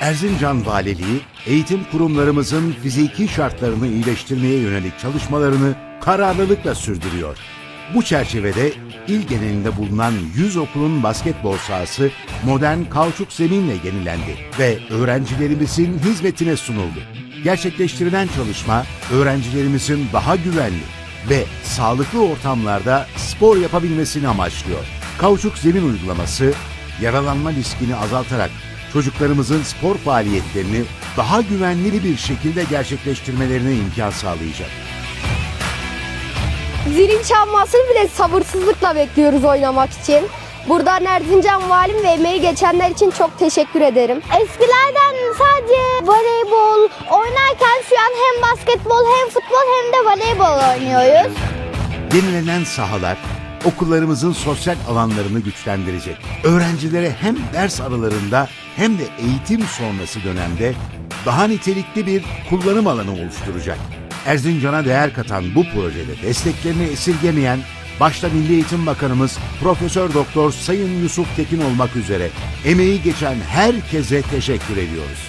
Erzincan Valiliği, eğitim kurumlarımızın fiziki şartlarını iyileştirmeye yönelik çalışmalarını kararlılıkla sürdürüyor. Bu çerçevede il genelinde bulunan 100 okulun basketbol sahası modern kauçuk zeminle yenilendi ve öğrencilerimizin hizmetine sunuldu. Gerçekleştirilen çalışma öğrencilerimizin daha güvenli ve sağlıklı ortamlarda spor yapabilmesini amaçlıyor. Kauçuk zemin uygulaması yaralanma riskini azaltarak çocuklarımızın spor faaliyetlerini daha güvenli bir şekilde gerçekleştirmelerine imkan sağlayacak. Zilin çalmasını bile sabırsızlıkla bekliyoruz oynamak için. Buradan Erzincan Valim ve emeği geçenler için çok teşekkür ederim. Eskilerden sadece voleybol oynarken şu an hem basketbol hem futbol hem de voleybol oynuyoruz. Yenilenen sahalar okullarımızın sosyal alanlarını güçlendirecek. Öğrencilere hem ders aralarında hem de eğitim sonrası dönemde daha nitelikli bir kullanım alanı oluşturacak. Erzincan'a değer katan bu projede desteklerini esirgemeyen başta Milli Eğitim Bakanımız Profesör Doktor Sayın Yusuf Tekin olmak üzere emeği geçen herkese teşekkür ediyoruz.